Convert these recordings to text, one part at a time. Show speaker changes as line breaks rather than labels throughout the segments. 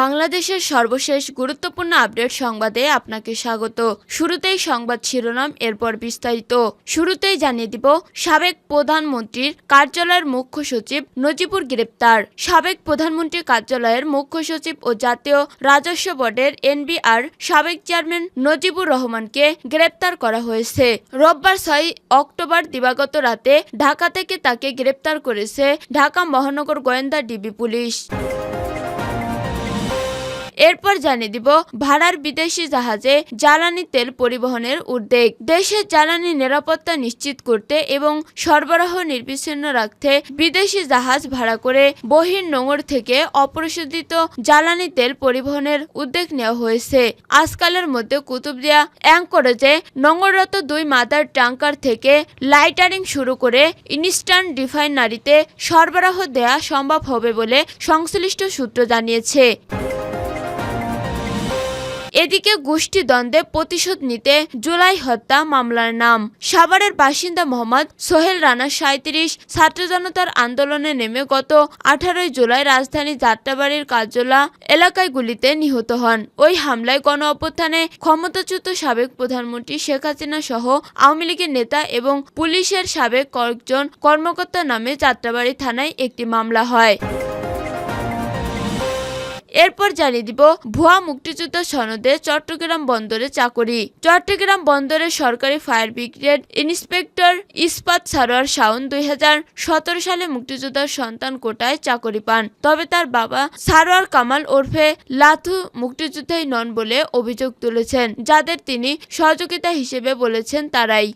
বাংলাদেশের সর্বশেষ গুরুত্বপূর্ণ আপডেট সংবাদে আপনাকে স্বাগত। শুরুতেই সংবাদ শিরোনাম, এরপর বিস্তারিত। শুরুতেই জানিয়ে দিব, সাবেক প্রধানমন্ত্রীর কার্যালয়ের মুখ্য সচিব নজিবুর গ্রেপ্তার। সাবেক প্রধানমন্ত্রীর কার্যালয়ের মুখ্য সচিব ও জাতীয় রাজস্ব বোর্ডের এনবিআর সাবেক চেয়ারম্যান নজিবুর রহমানকে গ্রেপ্তার করা হয়েছে। রোববার ছয় অক্টোবর দিবাগত রাতে ঢাকা থেকে তাকে গ্রেপ্তার করেছে ঢাকা মহানগর গোয়েন্দা ডিবি পুলিশ। এরপর জানিয়ে দিব, ভাড়ার বিদেশি জাহাজে জ্বালানি তেল পরিবহনের উদ্বেগ। দেশের জ্বালানি নিরাপত্তা নিশ্চিত করতে এবং সরবরাহ নির্বিচ্ছিন্ন রাখতে বিদেশি জাহাজ ভাড়া করে বহির নোঙর থেকে অপরিশোধিত জ্বালানি তেল পরিবহনের উদ্যোগ নেওয়া হয়েছে। আজকালের মধ্যে কুতুবদিয়া অ্যাঙ্করেজে নোঙররত দুই মাদার ট্যাঙ্কার থেকে লাইটারিং শুরু করে ইনস্ট্যান্ট রিফাইনারিতে সরবরাহ দেয়া সম্ভব হবে বলে সংশ্লিষ্ট সূত্র জানিয়েছে। এদিকে গোষ্ঠী দ্বন্দ্বে প্রতিশোধ নিতে জুলাই হত্যা মামলার নাম। সাভারের বাসিন্দা মোহাম্মদ সোহেল রানা সাঁত্রিশ ছাত্র জনতার আন্দোলনে নেমে গত আঠারোই জুলাই রাজধানী যাত্রাবাড়ির কার্যলা এলাকায় গুলিতে নিহত হন। ওই হামলায় গণ অভ্যুত্থানে ক্ষমতাচ্যুত সাবেক প্রধানমন্ত্রী শেখ হাসিনা সহ আওয়ামী লীগের নেতা এবং পুলিশের সাবেক কয়েকজন কর্মকর্তা নামে যাত্রাবাড়ি থানায় একটি মামলা হয়। এরপর জানিয়ে দিব ভুয়া মুক্তিযুদ্ধ সনদে চট্টগ্রাম বন্দরে চাকরি। চট্টগ্রাম বন্দরের সরকারি ফায়ার ব্রিগেড ইন্সপেক্টর ইস্পাত সারোয়ার শাওন দুই হাজার সতেরো সালে মুক্তিযোদ্ধার সন্তান কোটায় চাকরি পান। তবে তার বাবা সারোয়ার কামাল ওরফে লাথু মুক্তিযোদ্ধাই নন বলে অভিযোগ তুলেছেন, যাদের তিনি সহযোগিতা হিসেবে বলেছেন তারাই।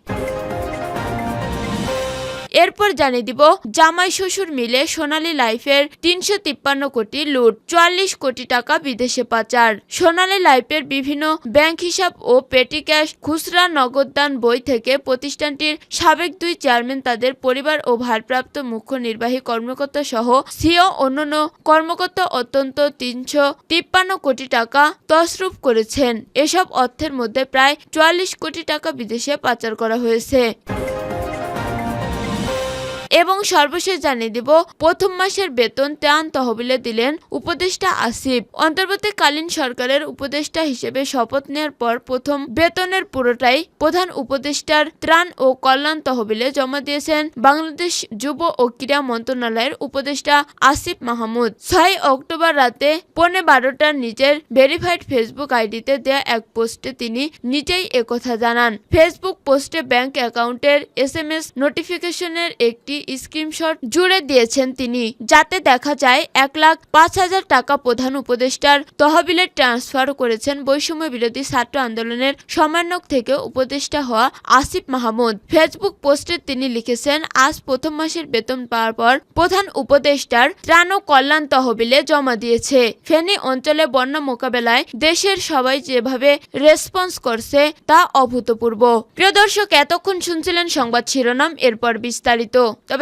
এরপর জানিয়ে দিব, জামাই শ্বশুর মিলে সোনালী লাইফের তিনশো তিপ্পান্ন কোটি লুট, চুয়াল্লিশ কোটি টাকা বিদেশে পাচার। সোনালী লাইফের বিভিন্ন ব্যাংক হিসাব ও পেটি ক্যাশ, খুচরা নগদান বই থেকে প্রতিষ্ঠানটির সাবেক দুই চেয়ারম্যান তাদের পরিবার ও ভারপ্রাপ্ত মুখ্য নির্বাহী কর্মকর্তা সহ সিও অন্যান্য কর্মকর্তা অত্যন্ত তিনশো তিপ্পান্ন কোটি টাকা তসরূপ করেছেন। এসব অর্থের মধ্যে প্রায় চুয়াল্লিশ কোটি টাকা বিদেশে পাচার করা হয়েছে। এবং সর্বশেষ জানিয়ে দিব, প্রথম মাসের বেতন ত্রাণ তহবিলে দিলেন উপদেষ্টা আসিফ। অন্তর্বর্তীকালীন সরকারের উপদেষ্টা হিসেবে শপথ নেওয়ার পর প্রথম বেতনের পুরোটাই প্রধান উপদেষ্টার ত্রাণ ও কল্যাণ তহবিলে জমা দিয়েছেন বাংলাদেশ যুব ও ক্রীড়া মন্ত্রণালয়ের উপদেষ্টা আসিফ মাহমুদ। ছয় অক্টোবর রাতে পৌনে বারোটার নিজের ভেরিফাইড ফেসবুক আইডিতে দেয়া এক পোস্টে তিনি নিজেই একথা জানান। ফেসবুক পোস্টে ব্যাংক অ্যাকাউন্টের এস এম এস নোটিফিকেশনের একটি স্ক্রিনশট জুড়ে দিয়েছেন তিনি, যাতে দেখা যায় এক লাখ পাঁচ হাজার টাকা প্রধান উপদেষ্টার তহবিলে ট্রান্সফার করেছেন বৈষম্য বিরোধী ছাত্র আন্দোলনের সমন্বয়ক থেকে উপদেষ্টা হওয়া আসিফ মাহমুদ। ফেসবুক পোস্টে তিনি লিখেছেন, আজ প্রথম মাসের বেতন পাওয়ার পর প্রধান উপদেষ্টার ত্রাণ ও কল্যাণ তহবিলে জমা দিয়েছে। ফেনী অঞ্চলে বন্যা মোকাবেলায় দেশের সবাই যেভাবে রেসপন্স করছে তা অভূতপূর্ব। প্রিয় দর্শক, এতক্ষণ শুনছিলেন সংবাদ শিরোনাম, এরপর বিস্তারিত। তবে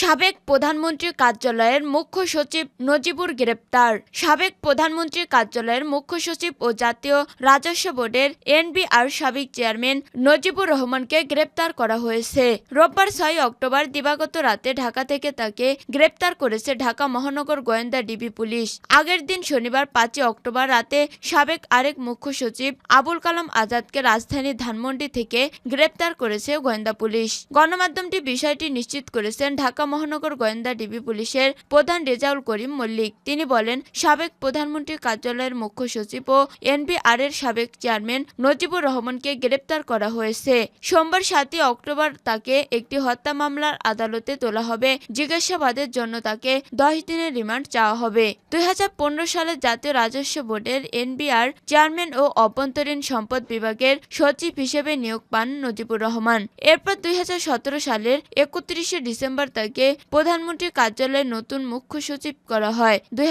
সাবেক প্রধানমন্ত্রীর কার্যালয়ের মুখ্য সচিব নজিবুর গ্রেপ্তার। সাবেক প্রধানমন্ত্রীর কার্যালয়ের মুখ্য সচিব ও জাতীয় রাজস্ব বোর্ডের এনবিআর সাবেক চেয়ারম্যান নজিবুর রহমানকে গ্রেপ্তার করা হয়েছে। রোববার ছয় অক্টোবর দিবাগত রাতে ঢাকা থেকে তাকে গ্রেপ্তার করেছে ঢাকা মহানগর গোয়েন্দা ডিবি পুলিশ। আগের দিন শনিবার পাঁচই অক্টোবর রাতে সাবেক আরেক মুখ্য সচিব আবুল কালাম আজাদকে রাজধানী ধানমন্ডি থেকে গ্রেপ্তার করেছে গোয়েন্দা পুলিশ। গণমাধ্যমটি বিষয়টি নিশ্চিত করেছেন ঢাকা মহানগর গোয়েন্দা ডিবি পুলিশের প্রধান রেজাউল করিম মল্লিক। তিনি বলেন, সাবেক প্রধানমন্ত্রীর কার্যালয়ের মুখ্য সচিব ও এনবিআর এর সাবেক চেয়ারম্যান নজিবুর রহমানকে গ্রেপ্তার করা হয়েছে। সোমবার সাতই অক্টোবর তাকে একটি হত্যা মামলার আদালতে তোলা হবে। জিজ্ঞাসাবাদের জন্য তাকে দশ দিনের রিমান্ড চাওয়া হবে। দুই হাজার পনেরো সালে জাতীয় রাজস্ব বোর্ডের এনবিআর চেয়ারম্যান ও অভ্যন্তরীণ সম্পদ বিভাগের সচিব হিসেবে নিয়োগ পান নজিবুর রহমান। এরপর দুই হাজার সতেরো সালের একত্রিশে ডিসেম্বর তাকে তাকে প্রধানমন্ত্রীর কার্যালয়ে নতুন মুখ্য সচিব করা হয়। দুই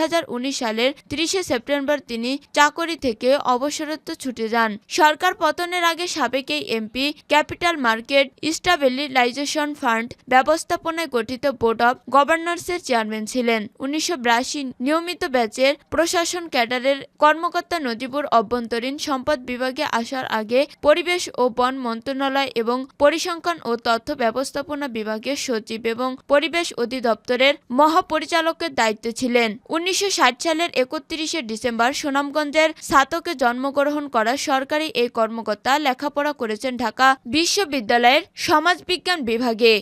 সালের তিরিশে সেপ্টেম্বর তিনি চাকরি থেকে অবসরত্ব ছুটে যান। সরকার পতনের আগে সাবেক এই MP capital market stabilisation fund ব্যবস্থাপনায় গঠিত বোর্ড অব গভর্নর্সের চেয়ারম্যান ছিলেন। উনিশশো বিরাশি নিয়মিত ব্যাচের প্রশাসন ক্যাডারের কর্মকর্তা নজিবুর অভ্যন্তরীণ সম্পদ বিভাগে আসার আগে পরিবেশ ও বন মন্ত্রণালয় এবং পরিসংখ্যান ও তথ্য ব্যবস্থাপনা বিভাগের সচিব এবং পরিবেশ অধিদপ্তরের মহাপরিচালকের দায়িত্ব ছিলেন। উনিশশো ষাট সালের একত্রিশে ডিসেম্বর সুনামগঞ্জের সাতকে জন্মগ্রহণ করা সরকারি এই কর্মকর্তা লেখাপড়া করেছেন ঢাকা বিশ্ববিদ্যালয়ের সমাজবিজ্ঞান বিভাগে।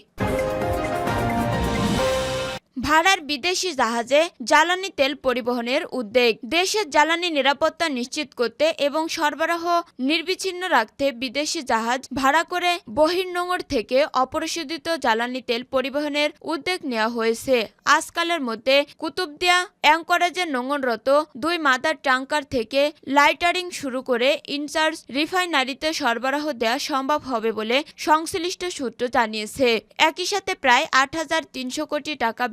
ভাড়ার বিদেশি জাহাজে জ্বালানি তেল পরিবহনের উদ্যোগ দেশের জ্বালানি নিরাপত্তা নিশ্চিত করতে এবং সরবরাহ নির্বিচ্ছিন্ন রাখতে বিদেশি জাহাজ ভাড়া করে বহির্নোঙর থেকে অপরিশোধিত জ্বালানি তেল পরিবহনের উদ্যোগ নেওয়া হয়েছে। আজকালের মধ্যে কুতুবদিয়া অ্যাঙ্করেজে নোঙররত দুই মাদার ট্যাঙ্কার থেকে লাইটারিং শুরু করে ইনচার্জ রিফাইনারিতে সরবরাহ দেওয়া সম্ভব হবে বলে সংশ্লিষ্ট সূত্র জানিয়েছে। একই সাথে প্রায় আট হাজার তিনশো কোটি টাকা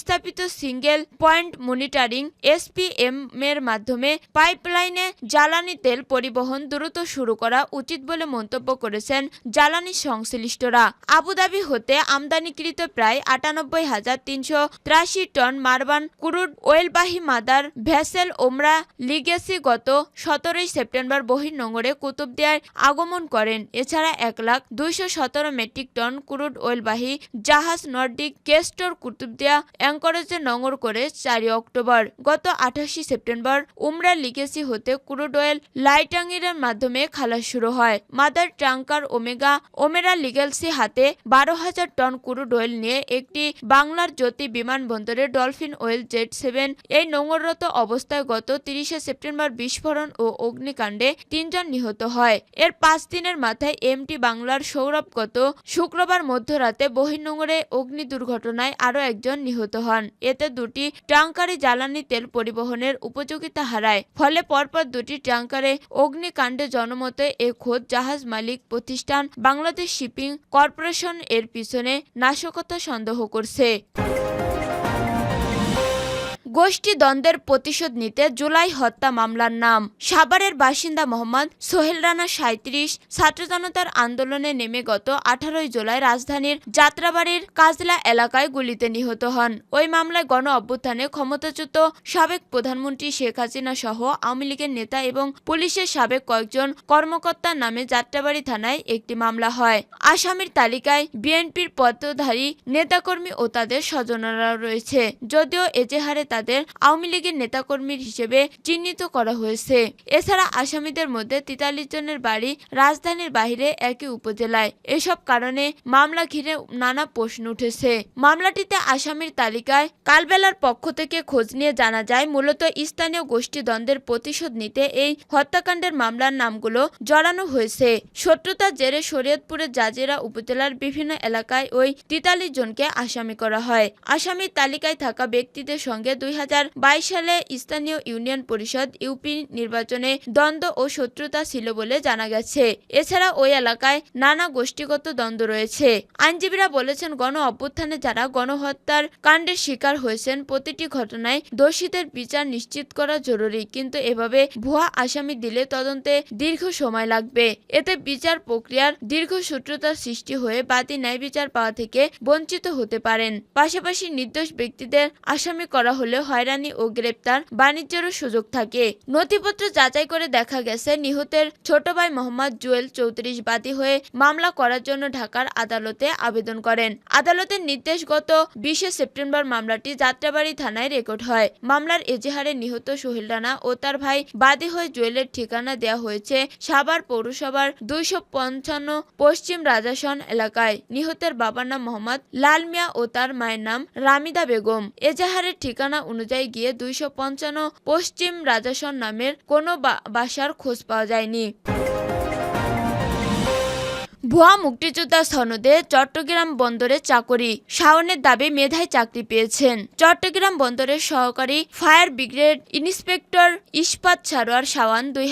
স্থাপিত সিঙ্গেল পয়েন্ট মনিটরিং এসপিএম এর মাধ্যমে পাইপলাইনে জ্বালানি তেল পরিবহন দ্রুত শুরু করা উচিত বলে মন্তব্য করেছেন জ্বালানি সংশ্লিষ্টরা। আবুধাবি হতে আমদানিকৃত প্রায় আটানব্বই হাজার তিনশো ত্রাশি টন মারবান ক্রুড ওয়েলবাহী মাদার ভ্যাসেল ওমরা লিগেসি গত সতেরোই সেপ্টেম্বর বহির্নোঙরে কুতুবদিয়ায় আগমন করেন। এছাড়া এক লাখ দুইশো সতেরো মেট্রিক টন ক্রুড ওয়েলবাহী জাহাজ নর্ডিক কেস্টোর কুতুবদিয়া অ্যাঙ্করেজে নোঙর করে চারই অক্টোবর। গত আঠাশে সেপ্টেম্বর উমরা লিগেসি হতে ক্রুড অয়েল লাইটাঙ্গির মাধ্যমে খালাস শুরু হয়। Mother tanker Omega Omera Legacy হাতে বারো হাজার টন ক্রুড অয়েল নিয়ে একটি বাংলার জ্যোতি বিমানবন্দরে ডলফিন অয়েল জেট সেভেন এই নোঙররত অবস্থায় গত তিরিশে সেপ্টেম্বর বিস্ফোরণ ও অগ্নিকাণ্ডে তিনজন নিহত হয়। এর পাঁচ দিনের মাথায় এমটি বাংলার সৌরভ গত শুক্রবার মধ্যরাতে বহির্নোঙরে অগ্নি দুর্ঘটনায় আরও একজন নিহত হন। এতে দুটি ট্যাঙ্কারে জ্বালানি তেল পরিবহনের উপযোগিতা হারায়। ফলে পরপর দুটি ট্যাঙ্কারে অগ্নিকাণ্ডে জনমতে এ খোদ জাহাজ মালিক প্রতিষ্ঠান বাংলাদেশ শিপিং কর্পোরেশন এর পিছনে নাশকতা সন্দেহ করছে। গোষ্ঠী দ্বন্দ্বের প্রতিশোধ নিতে জুলাই হত্যা মামলার নাম। সাভারের বাসিন্দা মোহাম্মদ সোহেল রানা সাঁত্রিশ ছাত্র জনতার আন্দোলনে নেমে গত আঠারোই জুলাই রাজধানীর যাত্রাবাড়ির কাজলা এলাকায় গুলিতে নিহত হন। ওই মামলায় গণ অভ্যুত্থানে ক্ষমতাচ্যুত সাবেক প্রধানমন্ত্রী শেখ হাসিনা সহ আওয়ামী লীগের নেতা এবং পুলিশের সাবেক কয়েকজন কর্মকর্তার নামে যাত্রাবাড়ি থানায় একটি মামলা হয়। আসামির তালিকায় বিএনপির পদধারী নেতাকর্মী ও তাদের স্বজনরা রয়েছে। যদিও এজেহারে তাদের আওয়ামী লীগের নেতাকর্মীর হিসেবে চিহ্নিত করা হয়েছে। এছাড়া আসামিদের মধ্যে তেতাল্লিশ জনের বাড়ি রাজধানীর বাইরে একই উপজেলায়। এসব কারণে মামলা ঘিরে নানা প্রশ্ন উঠেছে। মামলাটিতে আসামির তালিকায় কালবেলার পক্ষ থেকে খোঁজ নিয়ে জানা যায়, মূলত স্থানীয় গোষ্ঠী দ্বন্দ্বের প্রতিশোধ নিতে এই হত্যাকাণ্ডের মামলার নামগুলো জড়ানো হয়েছে। শত্রুতার জেরে শরীয়তপুরের জাজিরা উপজেলার বিভিন্ন এলাকায় ওই তেতাল্লিশ জনকে আসামি করা হয়। আসামির তালিকায় থাকা ব্যক্তিদের সঙ্গে দুই সালে স্থানীয় ইউনিয়ন পরিষদ ইউপি নির্বাচনে দ্বন্দ্ব ও শত্রুতা ছিল বলে জানা গেছে। এছাড়া ওই এলাকায় নানা গোষ্ঠীগত দ্বন্দ্ব রয়েছে। আইনজীবীরা বলেছেন, গণ অভ্যুত্থানে যারা গণহত্যার কাণ্ডের শিকার হয়েছেন, প্রতিটি ঘটনায় দোষীদের বিচার নিশ্চিত করা জরুরি, কিন্তু এভাবে ভুয়া আসামি দিলে তদন্তে দীর্ঘ সময় লাগবে। এতে বিচার প্রক্রিয়ার দীর্ঘ সূত্রতার সৃষ্টি হয়ে বাদী ন্যায় বিচার পাওয়া থেকে বঞ্চিত হতে পারেন। পাশাপাশি নির্দোষ ব্যক্তিদের আসামি করা হলে হয়রানি ও গ্রেপ্তার বাণিজ্যেরও সুযোগ থাকে। নথিপত্র যাচাই করে দেখা গেছে, নিহতের ছোট ভাই মোহাম্মদ জুয়েল চৌত্রিশ বাদী হয়ে মামলা করার জন্য ঢাকার আদালতে আবেদন করেন। আদালতের নির্দেশ গত বিশে সেপ্টেম্বর মামলাটি যাত্রাবাড়ি থানায় রেকর্ড হয়। মামলার এজেহারে নিহত সোহেল রানা ও তার ভাই বাদী হয়ে জুয়েলের ঠিকানা দেয়া হয়েছে সাভার পৌরসভার দুইশো পঞ্চান্ন পশ্চিম রাজাসন এলাকায়। নিহতের বাবার নাম মোহাম্মদ লাল মিয়া ও তার মায়ের নাম রামিদা বেগম। এজাহারের ঠিকানা অনুযায়ী গিয়ে দুইশো পঞ্চান্ন পশ্চিম রাজাসন নামের কোনো বাসার খোঁজ পাওয়া যায়নি। ভুয়া মুক্তিযোদ্ধা সনদে চট্টগ্রাম বন্দরে চাকরি। শাওনের দাবি মেধায় চাকরি পেয়েছেন। চট্টগ্রাম বন্দরের সহকারী ফায়ার ব্রিগেড ইন্সপেক্টর ইস্পাত সারোয়ার শাওয়ান দুই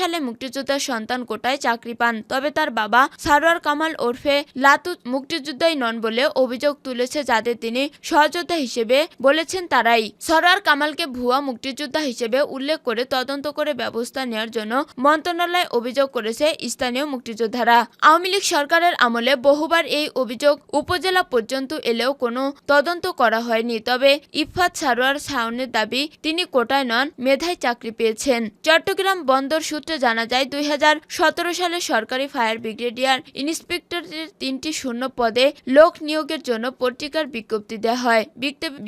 সালে মুক্তিযোদ্ধার সন্তান কোটায় চাকরি পান, তবে তার বাবা সারোয়ার কামাল ওরফে লাতু মুক্তিযোদ্ধাই নন বলে অভিযোগ তুলেছে যাদের তিনি সহযোদ্ধা হিসেবে বলেছেন তারাই। সরোয়ার কামালকে ভুয়া মুক্তিযোদ্ধা হিসেবে উল্লেখ করে তদন্ত করে ব্যবস্থা নেওয়ার জন্য মন্ত্রণালয় অভিযোগ করেছে স্থানীয় মুক্তিযোদ্ধারা। আওয়ামী লীগ সরকারের আমলে বহুবার এই অভিযোগ উপজেলা পর্যন্ত এলেও কোনো তদন্ত করা হয়নি। তবে ইফাত সারোয়ার শাওনের দাবি, তিনি কোটায় নন, মেধায় চাকরি পেয়েছেন। চট্টগ্রাম বন্দর সূত্রে জানা যায়, দুই হাজার সতেরো সালে সরকারি ফায়ার ব্রিগেডিয়ার ইন্সপেক্টরের তিনটি শূন্য পদে লোক নিয়োগের জন্য পত্রিকার বিজ্ঞপ্তি দেওয়া হয়।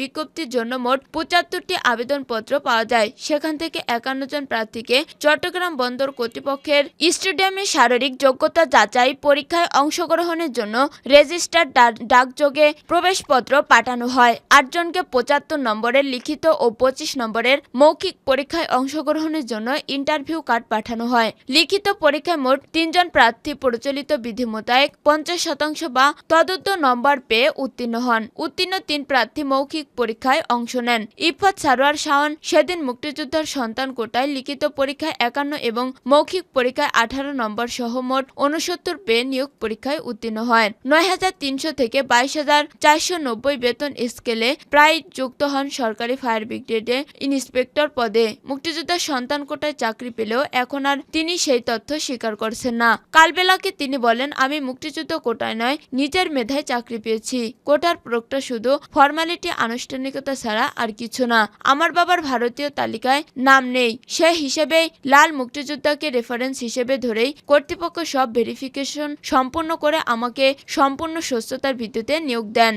বিজ্ঞপ্তির জন্য মোট পঁচাত্তরটি আবেদনপত্র পাওয়া যায়। সেখান থেকে একান্ন জন প্রার্থীকে চট্টগ্রাম বন্দর কর্তৃপক্ষের স্টেডিয়ামে শারীরিক যোগ্যতা যাচাই পরীক্ষায় অংশগ্রহণের জন্য রেজিস্টার ডাকযোগে প্রবেশপত্র পাঠানো হয়। আটজনকে পঁচাত্তর নম্বরের লিখিত ও পঁচিশ নম্বরের মৌখিক পরীক্ষায় অংশগ্রহণের জন্য ইন্টারভিউ কার্ড পাঠানো হয়। লিখিত পরীক্ষায় মোট তিনজন প্রার্থী প্রচলিত বিধি মোতাবেক পঞ্চাশ শতাংশ বা তদন্ত নম্বর পেয়ে উত্তীর্ণ হন। উত্তীর্ণ তিন প্রার্থী মৌখিক পরীক্ষায় অংশ নেন। ইফাত সারোয়ার শাওন সেদিন মুক্তিযোদ্ধার সন্তান কোটায় লিখিত পরীক্ষায় একান্ন এবং মৌখিক পরীক্ষায় আঠারো নম্বর সহ মোট উনসত্তর পেয়ে নিয়োগ পরীক্ষায় উত্তীর্ণ হয় নয় হাজার তিনশো থেকে বাইশ হাজার চারশো নব্বই বেতন স্কেলে প্রায় যুক্ত হন সরকারি ফায়ার ব্রিগেডে ইন্সপেক্টর পদে। মুক্তিযোদ্ধার সন্তান কোটায় চাকরি পেলেও এখন আর তিনি সেই তথ্য স্বীকার করছেন না। কালবেলাকে তিনি বলেন, আমি মুক্তিযুদ্ধ কোটায় নয়, নিজের মেধায় চাকরি পেয়েছি। কোটার প্রয়োগটা শুধু ফর্মালিটি আনুষ্ঠানিকতা ছাড়া আর কিছু না। আমার বাবার ভারতীয় তালিকায় নাম নেই। সে হিসেবে লাল মুক্তিযোদ্ধাকে রেফারেন্স হিসেবে ধরেই কর্তৃপক্ষ সব ভেরিফিকেশন সম্পূর্ণ করে আমাকে সম্পূর্ণ সুস্থতার ভিত্তিতে নিয়োগ দেন।